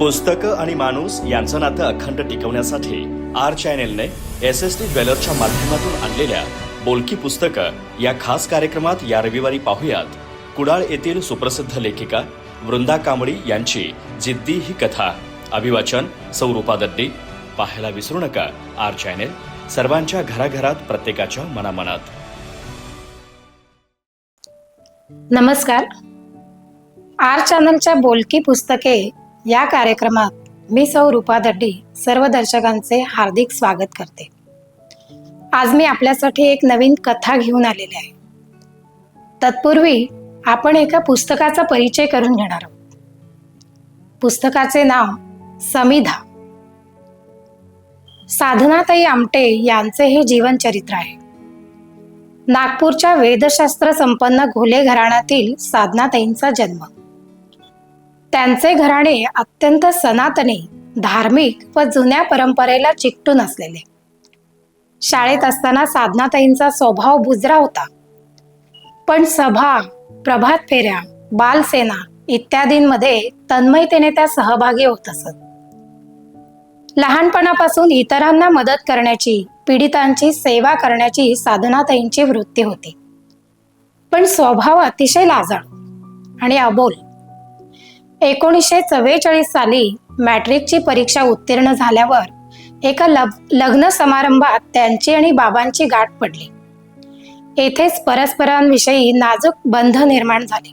पुस्तकं आणि माणूस यांचं नातं अखंड टिकवण्यासाठी आर चॅनेलने एस एस टी ज्वेलरच्या माध्यमातून आणलेल्या बोलकी पुस्तकं या खास कार्यक्रमात या रविवारी पाहुयात. कुडाळ येथील सुप्रसिद्ध लेखिका वृंदा कांबळी यांची जिद्दी ही कथा. अभिवाचन सौरूपा दड्डी पाहायला विसरू नका आर चॅनेल. सर्वांच्या घराघरात प्रत्येकाच्या मनामनात. नमस्कार. आर चॅनलच्या बोलकी पुस्तके या कार्यक्रमात मी सौ रूपा दड्डी सर्व दर्शकांचे हार्दिक स्वागत करते. आज मी आपल्यासाठी एक नवीन कथा घेऊन आलेली आहे. तत्पूर्वी आपण एका पुस्तकाचा परिचय करून घेणार आहोत. पुस्तकाचे नाव समिधा. साधनाताई आमटे यांचे हे जीवनचरित्र आहे. नागपूरच्या वेदशास्त्र संपन्न घोले घराण्यातील साधनाताईंचा जन्म. त्यांचे घराणे अत्यंत सनातनी धार्मिक व जुन्या परंपरेला चिकटून असलेले. शाळेत असताना साधनाताईंचा स्वभाव बुजरा होता. पण सभा प्रभात फेऱ्या बालसेना इत्यादींमध्ये तन्मयतेने त्या सहभागी होत असत. लहानपणापासून इतरांना मदत करण्याची पीडितांची सेवा करण्याची साधनाताईंची वृत्ती होती. पण स्वभाव अतिशय लाजाळू आणि अबोल. एकोणीसशे चव्वेचाळीस साली मॅट्रिकची परीक्षा उत्तीर्ण झाल्यावर एका लग लग्न समारंभात त्यांची आणि बाबांची गाठ पडली. येथेच परस्परांविषयी नाजूक बंध निर्माण झाले.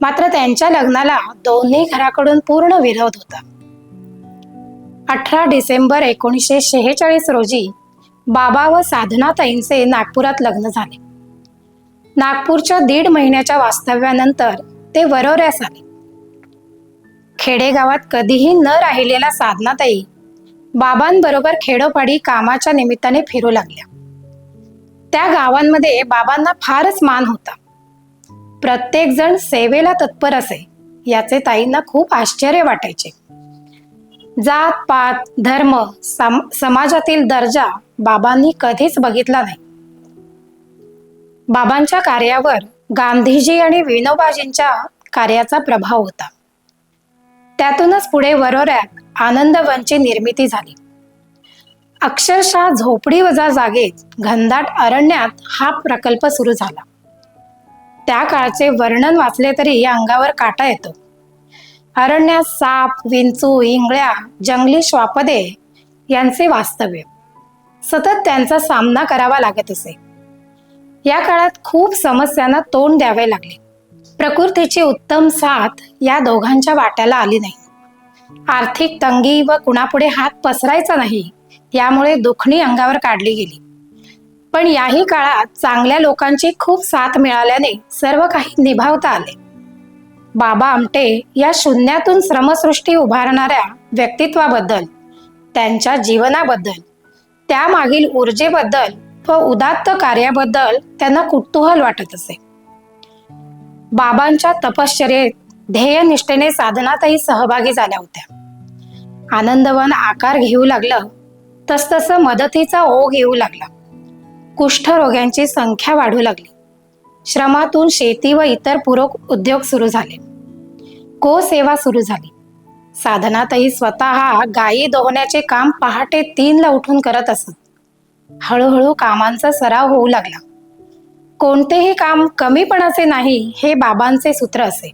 मात्र त्यांच्या लग्नाला दोन्ही घराकडून पूर्ण विरोध होता. अठरा डिसेंबर एकोणीसशे शेहेचाळीस रोजी बाबा व साधनाताईंचे नागपुरात लग्न झाले. नागपूरच्या दीड महिन्याच्या वास्तव्यानंतर ते वरोऱ्यास आले. खेडेगावात कधीही न राहिलेला साधनाताई बाबांबरोबर खेडोपाडी कामाच्या निमित्ताने फिरू लागल्या. त्या गावांमध्ये बाबांना फारच मान होता. प्रत्येक जण सेवेला तत्पर असे याचे ताईंना खूप आश्चर्य वाटायचे. जात पात धर्म सम समाजातील दर्जा बाबांनी कधीच बघितला नाही. बाबांच्या कार्यावर गांधीजी आणि विनोबाजींच्या कार्याचा प्रभाव होता. त्यातूनच पुढे वरोऱ्यात आनंदवनची निर्मिती झाली. अक्षरशः झोपडी वजा जागेत घनदाट अरण्यात हा प्रकल्प सुरू झाला. त्या काळचे वर्णन वाचले तरी अंगावर काटा येतो. अरण्यात साप विंचू इंगळ्या जंगली श्वापदे यांचे वास्तव्य. सतत त्यांचा सामना करावा लागत असे. या काळात खूप समस्यांना तोंड द्यावे लागले. प्रकृतीची उत्तम साथ या दोघांच्या वाट्याला आली नाही. आर्थिक तंगी व कुणापुढे हात पसरायचा नाही यामुळे दुखणी अंगावर काढली गेली. पण याही काळात चांगल्या लोकांची खूप साथ मिळाल्याने सर्व काही निभावता आले. बाबा आमटे या शून्यातून श्रमसृष्टी उभारणाऱ्या व्यक्तित्वाबद्दल त्यांच्या जीवनाबद्दल त्यामागील ऊर्जेबद्दल व उदात्त कार्याबद्दल त्यांना कुतूहल वाटत असे. बाबांच्या तपश्चर्येत ध्येयनिष्ठेने साधनातही सहभागी झाल्या होत्या. आनंदवन आकार घेऊ लागलं तसतसं मदतीचा ओघ येऊ लागला. कुष्ठरोग्यांची संख्या वाढू लागली. श्रमातून शेती व इतर पूरक उद्योग सुरू झाले. गो सेवा सुरू झाली. साधनातही स्वतः गायी दोहण्याचे काम पहाटे तीनला उठून करत असत. हळूहळू कामांचा सराव होऊ लागला. कोणतेही काम कमीपणाचे नाही हे बाबांचे सूत्र असे.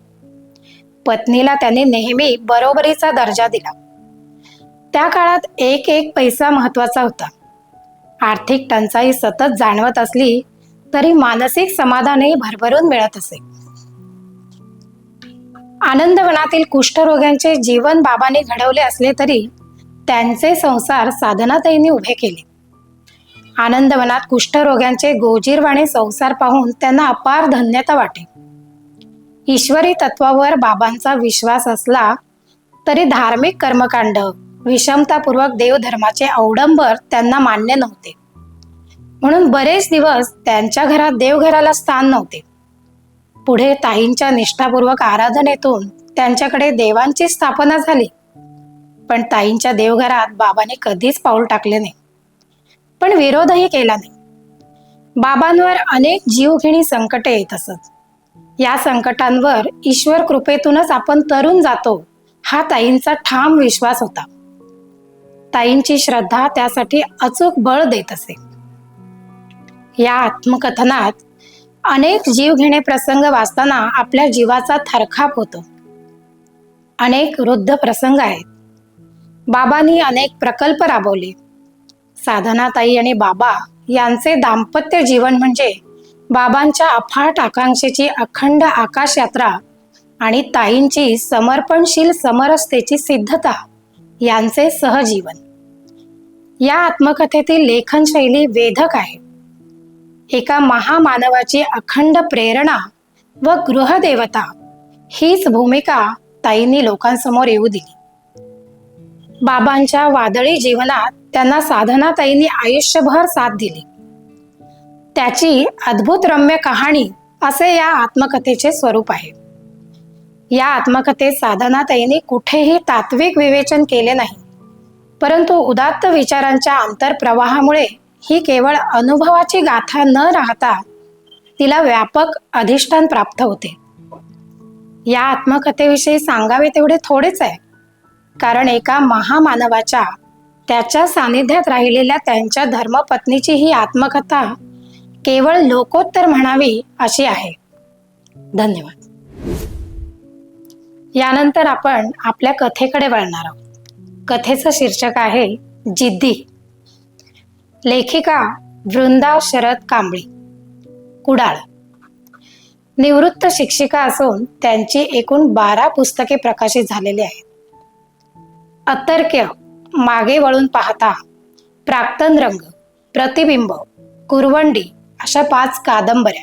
पत्नीला त्याने नेहमी बरोबरीचा दर्जा दिला. त्या काळात एक एक पैसा महत्त्वाचा होता. आर्थिक टंचाई सतत जाणवत असली तरी मानसिक समाधानही भरभरून मिळत असे. आनंदवनातील कुष्ठरोग्यांचे जीवन बाबांनी घडवले असले तरी त्यांचे संसार साधनाताईंनी उभे केले. आनंदवनात कुष्ठरोग्यांचे गोजीरवाणे संसार पाहून त्यांना अपार धन्यता वाटे. ईश्वरी तत्वावर बाबांचा विश्वास असला तरी धार्मिक कर्मकांड विषमतापूर्वक देवधर्माचे अवडंबर त्यांना मान्य नव्हते. म्हणून बरेच दिवस त्यांच्या घरात देवघराला स्थान नव्हते. पुढे ताईंच्या निष्ठापूर्वक आराधनेतून त्यांच्याकडे देवांची स्थापना झाली. पण ताईंच्या देवघरात बाबाने कधीच पाऊल टाकले नाही. पण विरोधही केला नाही. बाबांवर अनेक जीवघेणी संकटे येत असत. या संकटांवर ईश्वर कृपेतूनच आपण तरुण जातो हा ताईंचा ठाम विश्वास होता. ताईंची श्रद्धा त्यासाठी अचूक बळ देत असे. या आत्मकथनात अनेक जीव घेणे प्रसंग वाचताना आपल्या जीवाचा थरखाप होतो. अनेक वृद्ध प्रसंग आहेत. बाबांनी अनेक प्रकल्प राबवले. साधनाताई आणि बाबा यांचे दाम्पत्य जीवन म्हणजे बाबांच्या अफाट आकांक्षेची अखंड आकाश यात्रा आणि ताईंची समर्पणशील समरसतेची सिद्धता यांचे सहजीवन. या आत्मकथेतील लेखन शैली वेधक आहे एका महामानवाची अखंड प्रेरणा व गृहदेवता हीच भूमिका ताईंनी लोकांसमोर येऊ दिली. बाबांच्या वादळी जीवनात त्यांना साधनाताईंनी आयुष्यभर साथ दिली. त्याची अद्भुत रम्य कहाणी असे या आत्मकथेचे स्वरूप आहे. या आत्मकथेत साधनाताईंनी कुठेही तात्विक विवेचन केले नाही परंतु उदात्त विचारांच्या आंतरप्रवाहामुळे ही केवळ अनुभवाची गाथा न राहता तिला व्यापक अधिष्ठान प्राप्त होते. या आत्मकथेविषयी सांगावे तेवढे थोडेच आहे कारण एका महामानवाच्या त्याच्या सानिध्यात राहिलेल्या त्यांच्या धर्मपत्नीची ही आत्मकथा केवळ लोकोत्तर म्हणावी अशी आहे. धन्यवाद. यानंतर आपण आपल्या कथेकडे वळणार आहोत. कथेचं शीर्षक आहे जिद्दी. लेखिका वृंदा शरद कांबळी. कुडाळ. निवृत्त शिक्षिका असून त्यांची एकूण बारा पुस्तके प्रकाशित झालेली आहेत. अतर्क्य मागे वळून पाहता प्राक्तन रंग प्रतिबिंब कुरवंडी अशा पाच कादंबऱ्या.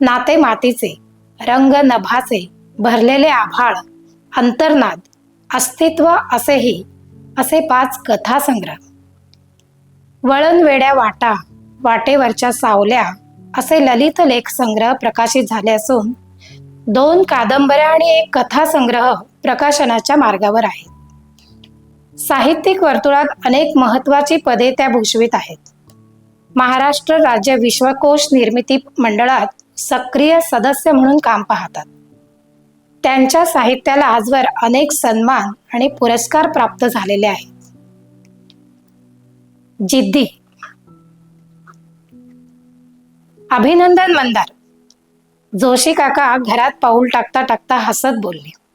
नाते मातीचे रंग नभाचे भरलेले आभाळ अंतर्नाद अस्तित्व असेही असे पाच कथासंग्रह. वळणवेड्या वाटा वाटेवरच्या सावल्या असे ललित लेख संग्रह प्रकाशित झाले असून दोन कादंबऱ्या आणि एक कथासंग्रह प्रकाशनाच्या मार्गावर आहेत. साहित्यिक वर्तुळात अनेक महत्वाची पदे त्या भूषवित आहेत. महाराष्ट्र राज्य विश्वकोश निर्मिती मंडळात सक्रिय सदस्य म्हणून काम पाहतात. त्यांच्या साहित्याला आजवर अनेक सन्मान आणि पुरस्कार प्राप्त झालेले आहेत. जिद्दी. अभिनंदन मंदार. जोशी काका घरात पाऊल टाकता टाकता हसत बोलले.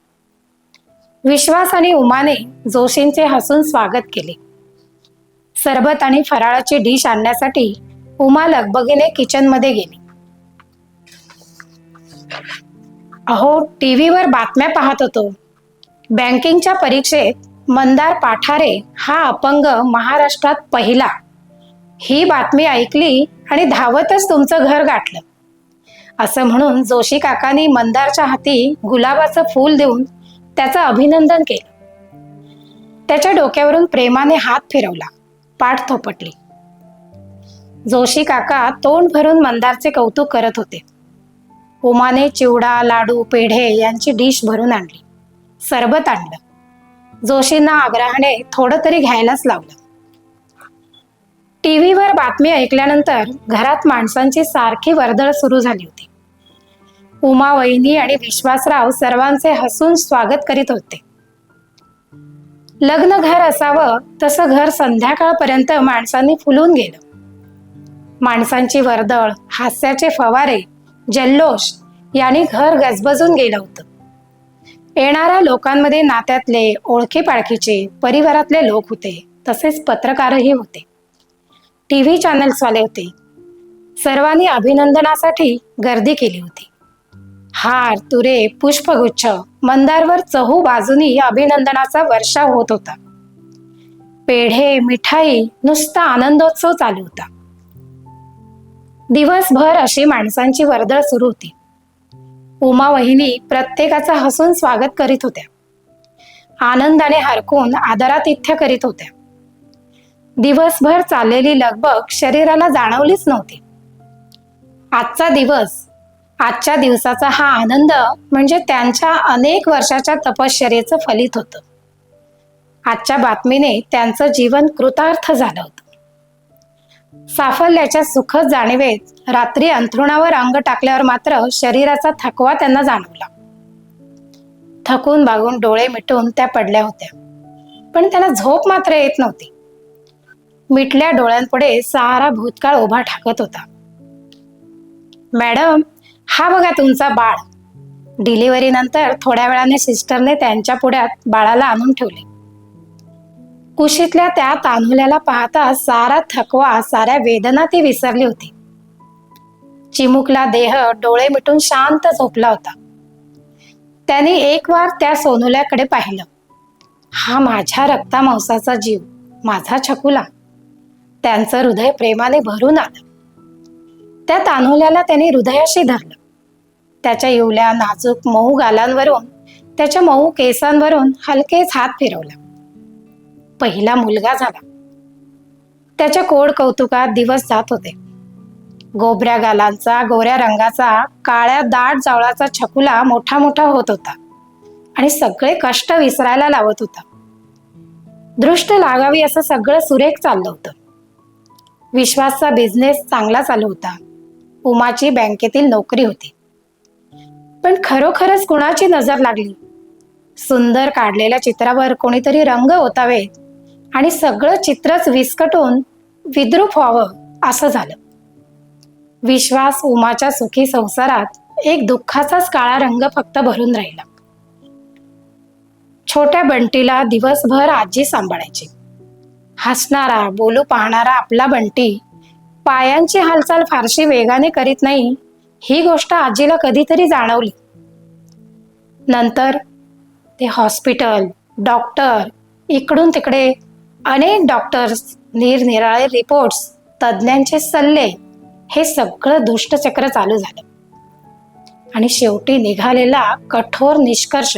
विश्वास आणि उमाने जोशींचे हसून स्वागत केले. सरबत आणि फराळाची डिश आणण्यासाठी उमा लगबगीने किचनमध्ये गेली. अहो टीव्हीवर बातम्या पाहत होतो. बँकिंगच्या परीक्षेत मंदार पाठारे हा अपंग महाराष्ट्रात पहिला. ही बातमी ऐकली आणि धावतच तुमचं घर गाठलं. असं म्हणून जोशी काकांनी मंदारच्या हाती गुलाबाचं फूल देऊन त्याचं अभिनंदन केलं. त्याच्या डोक्यावरून प्रेमाने हात फिरवला. पाठ थोपटली. जोशी काका तोंड भरून मंदारचे कौतुक करत होते. उमाने चिवडा लाडू पेढे यांची डिश भरून आणली. सरबत आणलं. जोशींना आग्रहाने थोडं तरी घ्यायलाच लावलं. टीव्हीवर बातमी ऐकल्यानंतर घरात माणसांची सारखी वर्दळ सुरू झाली होती. उमा वहिनी आणि विश्वासराव सर्वांचे हसून स्वागत करीत होते. लग्न घर असावं तसं घर संध्याकाळपर्यंत माणसांनी फुलून गेलं. माणसांची वर्दळ हास्याचे फवारे जल्लोष यांनी घर गजबजून गेलं होतं. येणाऱ्या लोकांमध्ये नात्यातले ओळखी पाळखीचे परिवारातले लोक होते तसेच पत्रकारही होते. टी व्ही चॅनल्सवाले होते. सर्वांनी अभिनंदनासाठी गर्दी केली होती. हार तुरे पुष्पगुच्छ मंदारवर चहू बाजूनी अभिनंदनाचा वर्षाव होत होता. पेढे मिठाई नुसता आनंदोत्सव चालू होता. दिवसभर अशी माणसांची वर्दळ सुरू होती. उमा वहिनी प्रत्येकाचा हसून स्वागत करीत होत्या. आनंदाने हरकून आदरातिथ्य करीत होत्या. दिवसभर चाललेली लगबग शरीराला जाणवलीच नव्हती. आजचा दिवस आजच्या दिवसाचा हा आनंद म्हणजे त्यांच्या अनेक वर्षाच्या तपश्चर्येचं फलित होतं. आजच्या बातमीने त्यांचं जीवन कृतार्थ झालं होतं. साफल्याच्या सुखद जाणीवेत रात्री अंथरुणावर अंग टाकल्यावर मात्र शरीराचा थकवा त्यांना जाणवला. थकून बागून डोळे मिटून त्या पडल्या होत्या. पण त्यांना झोप मात्र येत नव्हती. मिटल्या डोळ्यांपुढे सारा भूतकाळ उभा ठाकत होता. मॅडम हा बघा तुमचा बाळ. डिलिव्हरीनंतर थोड्या वेळाने सिस्टरने त्यांच्या पुढ्यात बाळाला आणून ठेवले. कुशीतल्या त्या तान्हुल्याला पाहता सारा थकवा साऱ्या वेदना ती विसरली होती. चिमुकला देह डोळे मिटून शांत झोपला होता. त्याने एक वार त्या सोनुल्याकडे पाहिलं. हा माझ्या रक्ता मांसाचा जीव माझा छकुला. त्यांचं हृदय प्रेमाने भरून आलं. त्या तान्हुल्याला त्याने हृदयाशी धरलं. त्याच्या येवल्या नाजूक मऊ गालांवरून त्याच्या मऊ केसांवरून हलकेच हात फिरवला. पहिला मुलगा झाला. त्याच्या कोड कौतुकात दिवस जात होते. गोबऱ्या गालांचा गोऱ्या रंगाचा काळ्या दाट जावळाचा छकुला मोठा मोठा होत होता आणि सगळे कष्ट विसरायला लावत होता. दृष्ट लागावी असं सगळं सुरेख चाललं होतं. विश्वासचा बिझनेस चांगला चालू होता. उमाची बँकेतील नोकरी होती. पण खरोखरच कुणाची नजर लागली? सुंदर काढलेल्या चित्रावर कोणीतरी रंग ओतावे आणि सगळं चित्रच विस्कटून विद्रूप व्हावं असं झालं. विश्वास उमाच्या सुखी संसारात एक दुःखाचाच काळा रंग फक्त भरून राहिला. छोट्या बंटीला दिवसभर आजी सांभाळायची. हसणारा बोलू पाहणारा आपला बंटी पायांची हालचाल फारशी वेगाने करीत नाही ही गोष्ट आजीला कधीतरी जाणवली. नंतर ते हॉस्पिटल डॉक्टर इकडून तिकडे अनेक डॉक्टर्स निरनिराळे रिपोर्ट्स तज्ज्ञांचे सल्ले हे सगळं दुष्टचक्र चालू झालं. आणि शेवटी निघालेला कठोर निष्कर्ष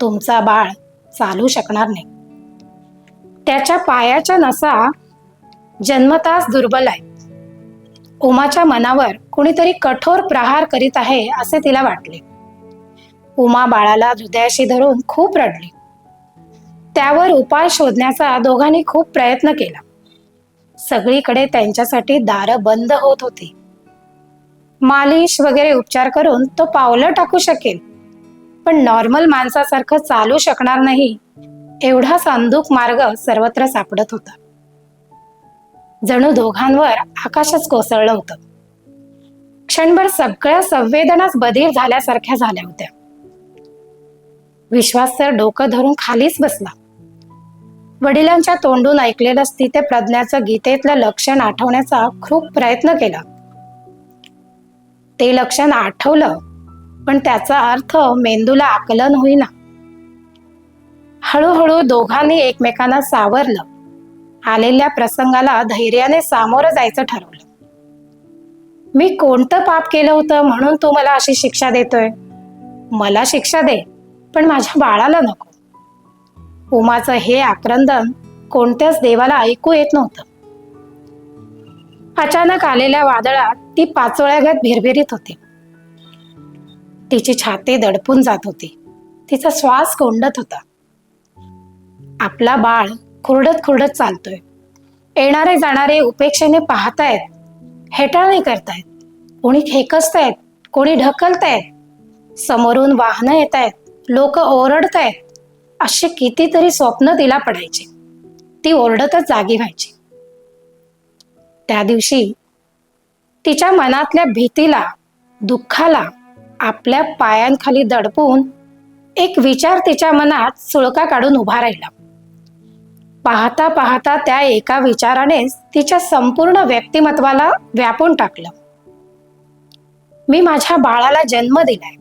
तुमचा बाळ चालू शकणार नाही. त्याच्या पायाच्या नसा जन्मतास दुर्बल आहे. उमाच्या मनावर कुणीतरी कठोर प्रहार करीत आहे असे तिला वाटले. उमा बाळाला हृदयाशी धरून खूप रडली. त्यावर उपाय शोधण्याचा दोघांनी खूप प्रयत्न केला. सगळीकडे त्यांच्यासाठी दारं बंद होत होती. मालिश वगैरे उपचार करून तो पावलं टाकू शकेल पण नॉर्मल माणसासारखं चालू शकणार नाही एवढा सांदूक मार्ग सर्वत्र सापडत होता. जणू दोघांवर आकाशच कोसळलं होतं. क्षणभर सगळ्या संवेदनाच बधीर झाल्यासारख्या झाल्या होत्या. विश्वास तर डोकं धरून खालीच बसला. वडिलांच्या तोंडून ऐकलेलं स्थित प्रज्ञाचं गीतेतलं लक्षण आठवण्याचा खूप प्रयत्न केला. ते लक्षण आठवलं पण त्याचा अर्थ मेंदूला आकलन होईना. हळूहळू दोघांनी एकमेकांना सावरलं. आलेल्या प्रसंगाला धैर्याने सामोरं जायचं ठरवलं. मी कोणतं पाप केलं होतं म्हणून तू मला अशी शिक्षा देतोय? मला शिक्षा दे पण माझ्या बाळाला नको. उमाचं हे आक्रंदन कोणत्याच देवाला ऐकू येत नव्हतं. अचानक आलेल्या वादळात ती पाचोळ्यागत भिरभिरीत होती. तिची छाती दडपून जात होती. तिचा श्वास कोंडत होता. आपला बाळ खुरडत खुरडत चालतोय. येणारे जाणारे उपेक्षेने पाहतायत हेटाळणी करतायत कोणी खेकसतायत कोणी ढकलतायत समोरून वाहनं येत आहेत लोक ओरडतायत असे कितीतरी स्वप्न तिला पडायचे. ती ओरडतच जागी व्हायची. त्या दिवशी तिच्या मनातल्या भीतीला दुःखाला आपल्या पायांखाली दडपून एक विचार तिच्या मनात सुळका काढून उभा राहिला. पाहता पाहता त्या एका विचारानेच तिच्या संपूर्ण व्यक्तिमत्वाला व्यापून टाकलं. मी माझ्या बाळाला जन्म दिलाय.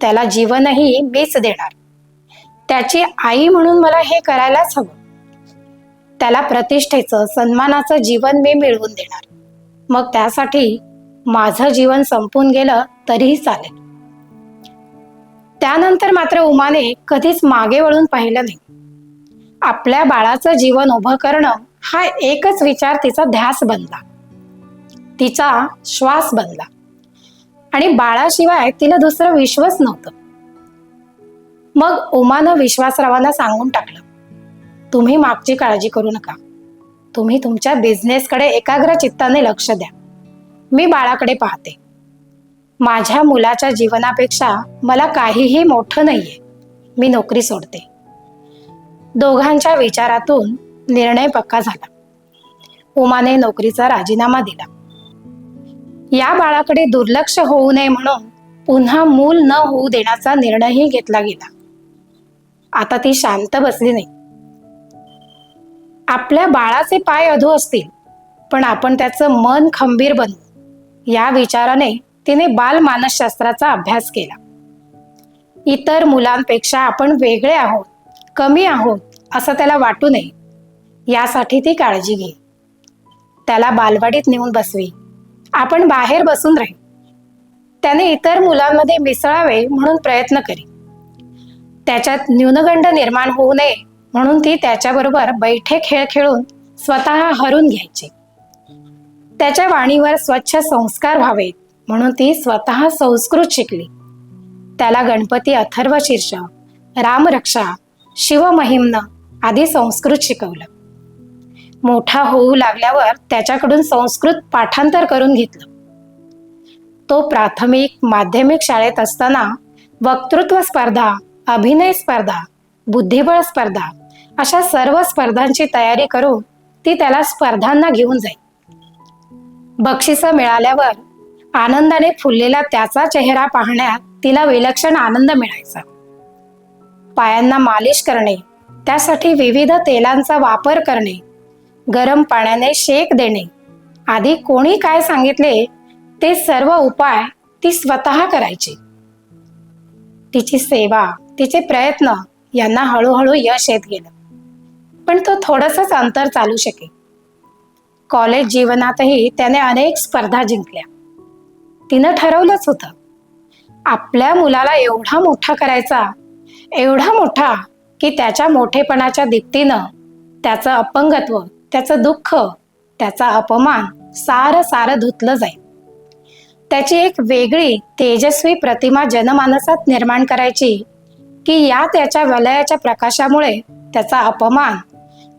त्याला जीवनही मीच देणार. त्याची आई म्हणून मला हे करायलाच हवं. त्याला प्रतिष्ठेचं सन्मानाचं जीवन मी मिळवून देणार. मग त्यासाठी माझं जीवन संपून गेलं तरीही चालेल. त्यानंतर मात्र उमाने कधीच मागे वळून पाहिलं नाही. आपल्या बाळाचं जीवन उभं करणं हा एकच विचार तिचा ध्यास बनला. तिचा श्वास बनला. आणि बाळाशिवाय तिला दुसरं विश्वच नव्हतं. मग उमानं विश्वासरावांना सांगून टाकलं तुम्ही मागची काळजी करू नका. तुम्ही तुमच्या बिझनेसकडे एकाग्र चित्ताने लक्ष द्या. मी बाळाकडे पाहते. माझ्या मुलाच्या जीवनापेक्षा मला काहीही मोठं नाहीये. मी नोकरी सोडते. दोघांच्या विचारातून निर्णय पक्का झाला. उमाने नोकरीचा राजीनामा दिला. या बाळाकडे दुर्लक्ष होऊ नये म्हणून पुन्हा मूल न होऊ देण्याचा निर्णयही घेतला गेला. आता ती शांत बसली नाही. आपल्या बाळाचे पाय अधू असतील पण आपण त्याचं मन खंबीर बनवू. या विचाराने तिने बाल मानसशास्त्राचा अभ्यास केला. इतर मुलांपेक्षा आपण वेगळे आहोत. कमी आहोत असं त्याला वाटू नये. यासाठी ती काळजी घे. त्याला बालवाडीत नेऊन बसवी. आपण बाहेर बसून राही त्याने इतर मुलांमध्ये मिसळावे म्हणून प्रयत्न करी. त्याच्यात न्यूनगंड निर्माण होऊ नये म्हणून ती त्याच्याबरोबर बैठे खेळ खेळून स्वतः हरून घ्यायची. त्याच्या वाणीवर स्वच्छ संस्कार व्हावेत म्हणून ती स्वतः संस्कृत शिकली. त्याला गणपती अथर्व शीर्ष रामरक्षा शिवमहिमनं आधी संस्कृत शिकवलं. मोठा होऊ लागल्यावर त्याच्याकडून संस्कृत पाठांतर करून घेतलं. तो प्राथमिक माध्यमिक शाळेत असताना वक्तृत्व स्पर्धा अभिनय स्पर्धा बुद्धिबळ स्पर्धा अशा सर्व स्पर्धांची तयारी करून ती त्याला स्पर्धांना घेऊन जाईल बक्षिसं मिळाल्यावर आनंदाने फुललेला त्याचा चेहरा पाहण्यात तिला विलक्षण आनंद मिळायचा. पायांना मालिश करणे त्यासाठी विविध तेलांचा वापर करणे गरम पाण्याने शेक देणे. आधी कोणी काय सांगितले ते सर्व उपाय ती स्वतः करायची. तिची सेवा तिचे प्रयत्न यांना हळूहळू यश येत गेलं. पण तो थोडंसंच अंतर चालू शके कॉलेज जीवनातही त्याने अनेक स्पर्धा जिंकल्या. तिनं ठरवलंच होतं. आपल्या मुलाला एवढा मोठा करायचा एवढा मोठा की त्याच्या मोठेपणाच्या दीप्तीनं त्याचं अपंगत्व त्याचं दुःख त्याचा अपमान सारं सारं धुतलं जाईल. त्याची एक वेगळी तेजस्वी प्रतिमा जनमानसात निर्माण करायची की या त्याच्या वलयाच्या प्रकाशामुळे त्याचा अपमान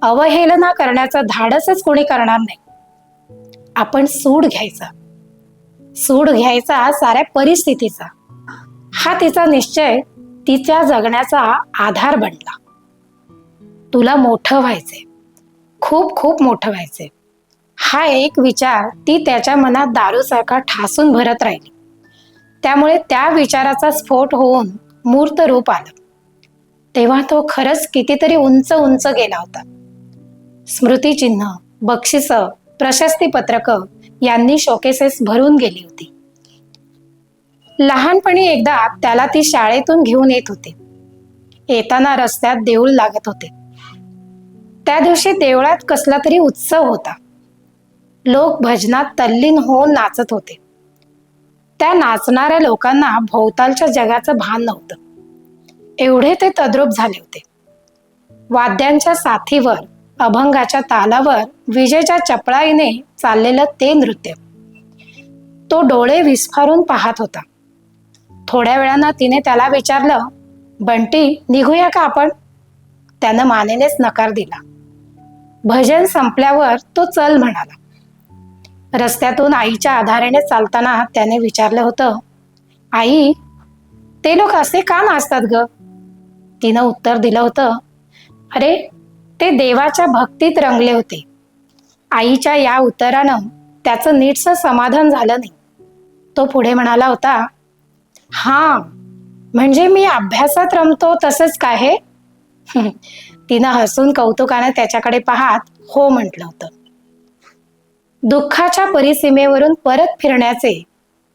अवहेलना करण्याचं धाडसच कोणी करणार नाही. आपण सूड घ्यायचा. सूड घ्यायचा साऱ्या परिस्थितीचा. हा तिचा निश्चय तिच्या जगण्याचा आधार बनला. तुला मोठं व्हायचे खूप खूप मोठं व्हायचे हा एक विचार ती त्याच्या मनात दारूसारखा ठासून भरत राहिली. त्यामुळे त्या विचाराचा स्फोट होऊन मूर्त रूप आलं. तेव्हा तो खरंच कितीतरी उंच उंच गेला होता. स्मृतिचिन्ह बक्षिस प्रशस्तीपत्रक यांनी शोकेसेस भरून गेली होती. लहानपणी एकदा त्याला ती शाळेतून घेऊन येत होते. येताना रस्त्यात देऊळ लागत होते. त्या दिवशी देवळात कसला तरी उत्सव होता. लोक भजनात तल्लीन होऊन नाचत होते. त्या नाचणाऱ्या लोकांना भोवतालच्या जगाचं भान नव्हतं. एवढे ते तद्रूप झाले होते. वाद्यांच्या साथीवर अभंगाच्या तालावर विजेच्या चपळाईने चाललेलं ते नृत्य. तो डोळे विस्फारून पाहत होता. थोड्या वेळानं तिने त्याला विचारलं बंटी निघूया का आपण? त्यानं मानेनेच नकार दिला. भजन संपल्यावर तो चल म्हणाला. रस्त्यातून आईच्या आधारेने चालताना त्याने विचारलं होतं आई ते लोक असे का नाचतात ग? तिनं उत्तर दिलं होतं अरे ते देवाच्या भक्तीत रंगले होते. आईच्या या उत्तरानं त्याचं नीटसं समाधान झालं नाही. तो पुढे म्हणाला होता हा. म्हणजे मी अभ्यासात रमतो तसंच काय हे? तिनं हसून कौतुकानं त्याच्याकडे पाहत हो म्हटलं होतं. दुःखाच्या परिसीमेवरून परत फिरण्याचे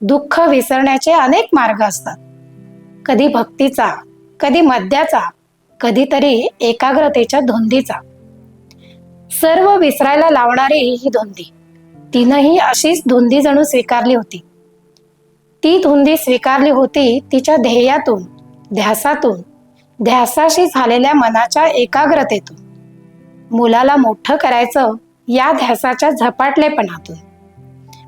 दुःख विसरण्याचे अनेक मार्ग असतात. कधी भक्तीचा कधी मद्याचा कधीतरी एकाग्रतेच्या धुंदीचा. सर्व विसरायला लावणारी ही धुंदी. तिनंही अशीच धुंदी जणू स्वीकारली होती. ती धुंदी स्वीकारली होती तिच्या ध्येयातून ध्यासातून ध्यासाशी झालेल्या मनाच्या एकाग्रतेतून. मुलाला मोठं करायचं या ध्यासाच्या झपाटलेपणातून.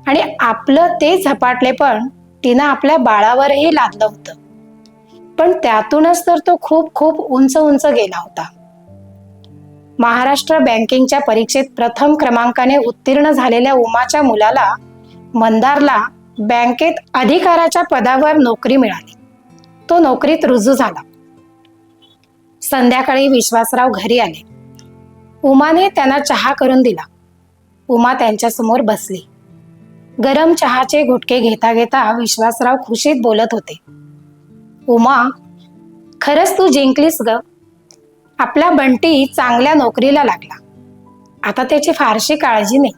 आणि आपलं ते झपाटलेपण तिनं आपल्या बाळावरही लादलं होतं. पण त्यातूनच तर तो खूप खूप उंच उंच गेला होता. महाराष्ट्र बँकिंगच्या परीक्षेत प्रथम क्रमांकाने उत्तीर्ण झालेल्या उमाच्या मुलाला मंदारला बँकेत अधिकाराच्या पदावर नोकरी मिळाली. तो नोकरीत रुजू झाला. संध्याकाळी विश्वासराव घरी आले. उमाने त्यांना चहा करून दिला. उमा त्यांच्यासमोर बसली. गरम चहाचे घुटके घेता घेता विश्वासराव खुशीत बोलत होते. उमा खरंच तू जिंकलीस ग. आपला बंटी चांगल्या नोकरीला लागला. आता त्याची फारशी काळजी नाही.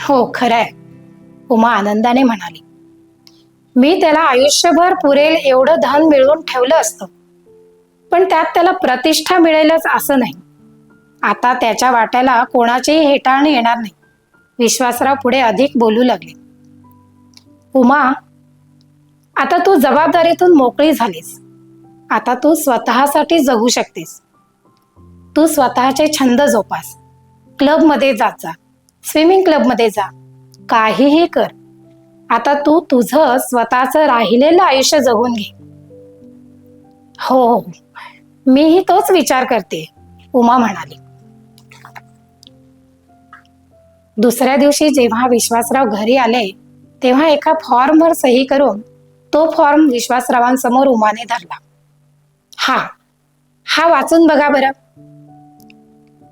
हो खरंय. उमा आनंदाने म्हणाली. मी त्याला आयुष्यभर पुरेल एवढं धन मिळवून ठेवलं असतं. पण त्यात त्याला प्रतिष्ठा मिळेलच असं नाही. आता त्याच्या वाट्याला कोणाचीही हेटाळणी येणार नाही. विश्वासराव पुढे अधिक बोलू लागले. उमा आता तू जबाबदारीतून मोकळी झालीस. आता तू स्वतःसाठी जगू शकतेस. तू स्वतःचे छंद जोपास. क्लबमध्ये जात जा. स्विमिंग क्लबमध्ये जा. काहीही कर. आता तू तुझं स्वतःचं राहिलेलं आयुष्य जगून घे. हो हो. मीही तोच विचार करते उमा म्हणाली. दुसऱ्या दिवशी जेव्हा विश्वासराव घरी आले तेव्हा एका फॉर्मवर सही करून तो फॉर्म विश्वासरावांसमोर उमाने धरला. हा हा वाचून बघा बरं.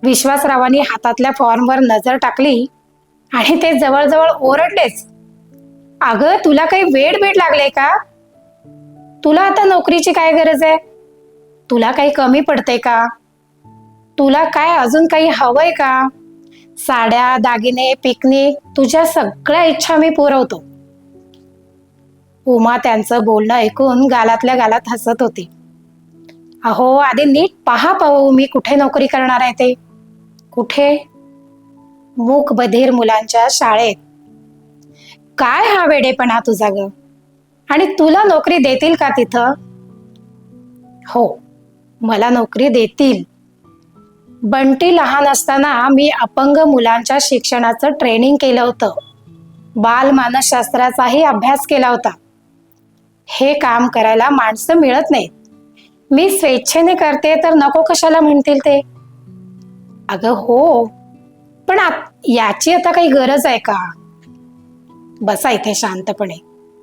विश्वासरावांनी हातातल्या फॉर्मवर नजर टाकली आणि ते जवळजवळ ओरडलेच. अगं तुला काही वेड बेड लागले का? तुला आता नोकरीची काय गरज आहे? तुला काही कमी पडते का? तुला काय अजून काही हवंय का? साड्या दागिने पिकनिक तुझ्या सगळ्या इच्छा मी पुरवतो. उमा त्यांचं बोलणं ऐकून गालातल्या गालात हसत होती. अहो आधी नीट पहा पाहू मी कुठे नोकरी करणार आहे ते. कुठे? मूक बधीर मुलांच्या शाळेत. काय हा वेडेपणा तुझा ग? आणि तुला नोकरी देतील का तिथं? हो मला नोकरी देतील. बंटी लहान असताना मी अपंग मुलांच्या शिक्षणाचं ट्रेनिंग केलं होतं. बाल मानसशास्त्राचाही अभ्यास केला होता. हे काम करायला माणसं मिळत नाहीत. मी स्वेच्छेने करते तर नको कशाला म्हणतील ते? अगं हो पण याची आता काही गरज आहे का? बसा इथे शांतपणे.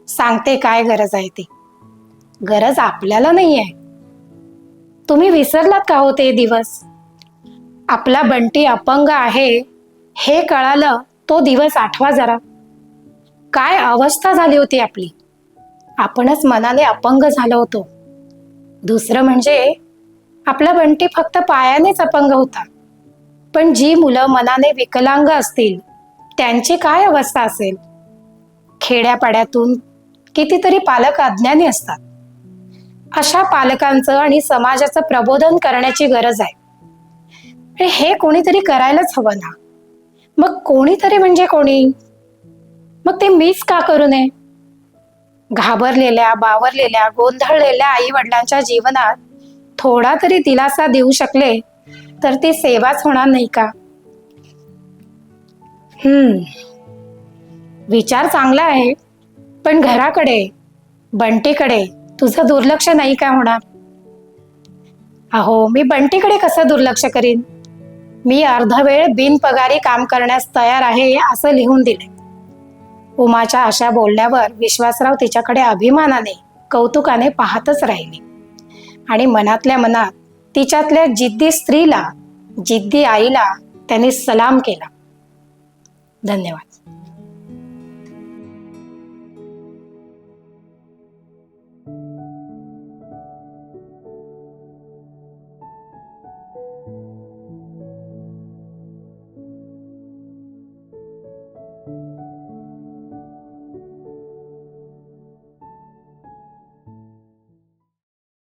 सांगते काय गरज आहे ती. गरज आपल्याला नाही आहे तुम्ही विसरलात का हो ते दिवस? आपला बंटी अपंग आहे हे कळालं तो दिवस आठवा जरा. काय अवस्था झाली होती आपली? आपणच मनाने अपंग झालो होतो. दुसरं म्हणजे आपला बंटी फक्त पायानेच अपंग होता. पण जी मुलं मनाने विकलांग असतील त्यांची काय अवस्था असेल? खेड्यापाड्यातून कितीतरी पालक अज्ञानी असतात. अशा पालकांचं आणि समाजाचं प्रबोधन करण्याची गरज आहे. हे कोणीतरी करायलाच हवं ना? मग कोणीतरी म्हणजे कोणी? मग ते मीच का करू नये? घाबरलेल्या बावरलेल्या गोंधळलेल्या आई वडिलांच्या जीवनात थोडा तरी दिलासा देऊ शकले तर ती सेवाच होणार नाही का? हम्म. विचार चांगला आहे पण घराकडे बंटीकडे तुझं दुर्लक्ष नाही का होणार? अहो मी बंटीकडे कसं दुर्लक्ष करीन? मी अर्धवेळ बिनपगारी काम करण्यास तयार आहे असं लिहून दिले उमाच्या अशा बोलण्यावर विश्वासराव तिच्याकडे अभिमानाने कौतुकाने पाहतच राहिले. आणि मनातल्या मनात तिच्यातल्या जिद्दी स्त्रीला जिद्दी आईला त्यांनी सलाम केला. धन्यवाद.